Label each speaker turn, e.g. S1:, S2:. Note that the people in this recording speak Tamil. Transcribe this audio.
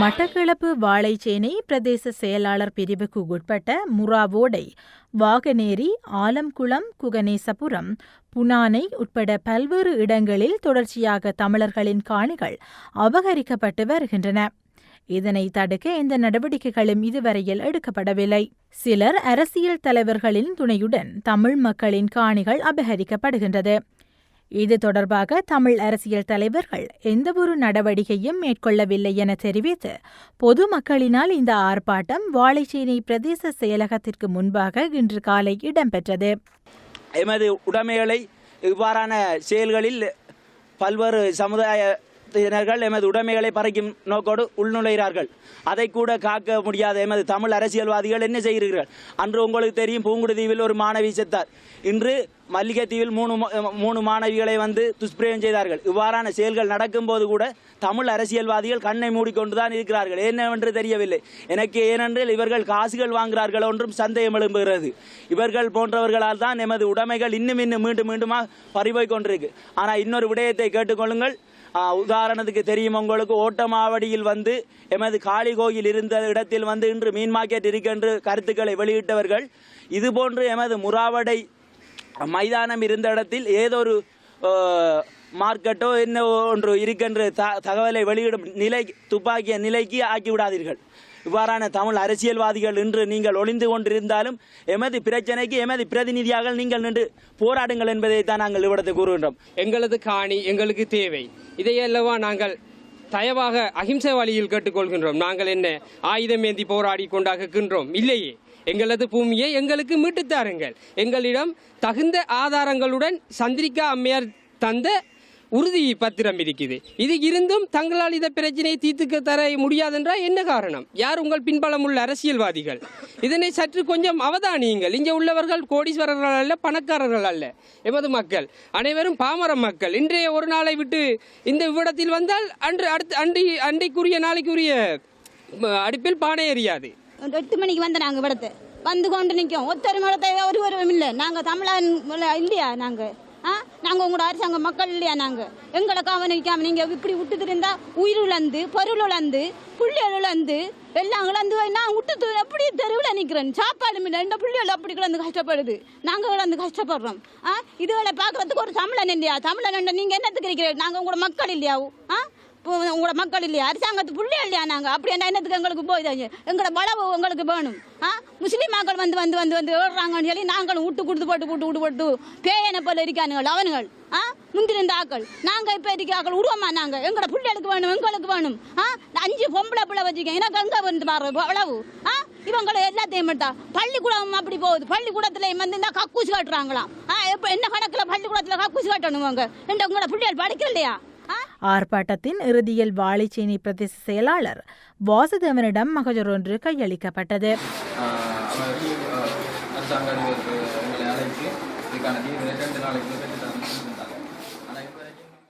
S1: மட்டக்களப்பு வாழைச்சேனை பிரதேச செயலாளர் பிரிவுக்கு உட்பட்ட முறாவோடை வாகனேரி ஆலம்குளம் குகனேசபுரம் புனானை உட்பட பல்வேறு இடங்களில் தொடர்ச்சியாக தமிழர்களின் காணிகள் அபகரிக்கப்பட்டு வருகின்றன. இதனை தடுக்க எந்த நடவடிக்கைகளும் இதுவரையில் எடுக்கப்படவில்லை. சிலர் அரசியல் தலைவர்களின் துணையுடன் தமிழ் மக்களின் காணிகள் அபகரிக்கப்படுகின்றது. இது தொடர்பாக தமிழ் அரசியல் தலைவர்கள் எந்தவொரு நடவடிக்கையும் மேற்கொள்ளவில்லை என தெரிவித்து பொதுமக்களினால் இந்த ஆர்ப்பாட்டம் வாழைச்சேனை பிரதேச செயலகத்திற்கு முன்பாக இன்று காலை இடம்பெற்றது.
S2: எமது உடைமைகளை இவ்வாறான செயல்களில் பல்வேறு சமுதாய சமுதாயத்தினர்கள் எமது உடைமைகளை பறிக்கும் நோக்கோடு உள்நுழைகிறார்கள். அதை கூட காக்க முடியாத எமது தமிழ் அரசியல்வாதிகள் என்ன செய்கிறீர்கள்? அன்று உங்களுக்கு தெரியும் பூங்குடுதீவில் ஒரு மாணவி செத்தார். இன்று மல்லிகைத்தீவில் மூணு மூணு மாணவிகளை வந்து துஷ்பிரயம் செய்தார்கள். இவ்வாறான செயல்கள் நடக்கும்போது கூட தமிழ் அரசியல்வாதிகள் கண்ணை மூடிக்கொண்டுதான் இருக்கிறார்கள். என்னவென்று தெரியவில்லை. எனக்கு ஏனென்றால் இவர்கள் காசுகள் வாங்குகிறார்கள் ஒன்றும் சந்தேகம் எழும்புகிறது. இவர்கள் போன்றவர்களால் தான் எமது உடைமைகள் இன்னும் இன்னும் மீண்டும் மீண்டுமாக பறிபோய் கொண்டிருக்கு. ஆனால் இன்னொரு விடயத்தை கேட்டுக்கொள்ளுங்கள் உதாரணத்துக்கு தெரியும் உங்களுக்கு ஓட்டமாவடியில் வந்து எமது காளி கோயில் இருந்த இடத்தில் வந்து இன்று மீன் மார்க்கெட் இருக்கின்ற கருத்துக்களை வெளியிட்டவர்கள் இதுபோன்று எமது முறாவடை மைதானம் இருந்த இடத்தில் ஏதொரு ஒரு மார்க்கெட்டோ என்ன ஒன்று இருக்கின்ற த தகவலை வெளியிடும் நிலை துப்பாக்கிய நிலைக்கு ஆக்கிவிடாதீர்கள். இவ்வாறான தமிழ் அரசியல்வாதிகள் இன்று நீங்கள் ஒளிந்து கொண்டிருந்தாலும் எமது பிரச்சனைக்கு எமது பிரதிநிதியாக நீங்கள் நின்று போராடுங்கள் என்பதை தான் நாங்கள் இவ்விடத்தை கூறுகின்றோம்.
S3: எங்களது காணி எங்களுக்கு தேவை. இதையல்லவா நாங்கள் தயவாக அகிம்சை வழியில் கேட்டுக்கொள்கின்றோம். நாங்கள் என்ன ஆயுதம் ஏந்தி போராடி கொண்டாக்குகின்றோம்? இல்லையே. எங்களது பூமியை எங்களுக்கு மீட்டு தாருங்கள். எங்களிடம் தகுந்த ஆதாரங்களுடன் சந்திரிகா அம்மையார் தந்த உறுதி பத்திரம் இருக்குது. இது இருந்தும் தங்களால் இந்த பிரச்சனையை தீர்த்துக்க தர முடியாதென்றால் என்ன காரணம்? யார் உங்கள் பின்பலம் உள்ள அரசியல்வாதிகள்? இதனை சற்று கொஞ்சம் அவதானியுங்கள். இங்கே உள்ளவர்கள் கோடீஸ்வரர்கள் அல்ல பணக்காரர்கள் அல்ல. எமது மக்கள் அனைவரும் பாமர மக்கள். இன்றைய ஒரு நாளை விட்டு இந்த விவடத்தில் வந்தால் அன்று அடுத்து அண்டி அண்டைக்குரிய நாளைக்குரிய அடுப்பில் பானை
S4: எறியாது எட்டு மணிக்கு வந்த நாங்கள் விடத்து வந்து கொண்டு நிற்கும். ஒத்தரும் ஒரு ஒருவரும் இல்லை. நாங்கள் தமிழன் இல்லையா நாங்கள் நாங்கள் உங்களோட அரசாங்க மக்கள் இல்லையா நாங்கள் எங்களை கவனிக்காம நீங்கள் இப்படி விட்டுட்டு இருந்தா உயிர் இழந்து பொருள் இழந்து புள்ளிகள் இழந்து எல்லாம் இழந்து நான் விட்டு எப்படி தெருவில் நிற்கிறேன் சாப்பாடு இல்லை ரெண்டு புள்ளிகள் அப்படி கிடந்து கஷ்டப்படுது. நாங்கள் கிடந்து கஷ்டப்படுறோம். ஆ? இதுகளை பார்க்கறதுக்கு ஒரு தமிழன் இல்லையா? தமிழன் நீங்கள் என்னத்துக்கு இருக்கிறீர்கள்? நாங்கள் உங்களோட மக்கள் இல்லையா? ஆ? உங்களோட மக்கள் இல்லையா? அரசாங்கத்து புள்ளி இல்லையா நாங்கள் அப்படி என்ன என்னத்துக்கு எங்களுக்கு போயிதாங்க எங்களோட வளவு உங்களுக்கு வேணும். ஆ? முஸ்லீம் மக்கள் வந்து வந்து வந்து வந்து ஏறுறாங்கன்னு சொல்லி நாங்களும் விட்டு கொடுத்து போட்டு விட்டு விட்டு போட்டு பேயனை போல இருக்கானுங்கள் அவனுங்கள் ஆ? முந்திருந்த ஆக்கள் நாங்கள் இப்போ இருக்க ஆக்கள் விடுவோமா நாங்கள் எங்களோட பிள்ளைகளுக்கு வேணும் எங்களுக்கு வேணும். ஆ? அஞ்சு பொம்பளை பிள்ளை வச்சுக்கேன் எனக்கு எங்கே வந்து பாரு வளவு ஆ? இவங்களை எல்லாத்தையும் மட்டும் பள்ளிக்கூடம் அப்படி போகுது. பள்ளிக்கூடத்தில் வந்து இந்த கக்கூசு காட்டுறாங்களாம். ஆ இப்போ என்ன கணக்கில் பள்ளிக்கூடத்தில் கக்கூசு காட்டணும் அவங்க? ரெண்டு உங்களோட பிள்ளைகள் படிக்கலையா?
S1: ஆர்ப்பாட்டத்தின் இறுதியில் வாழைச்சேனி பிரதேச செயலாளர் வாசுதேவனிடம் மகஜர் ஒன்று கையளிக்கப்பட்டது.
S5: அரசாங்க எங்களை அழைத்து இதுக்கான தீர்வு ரெண்டு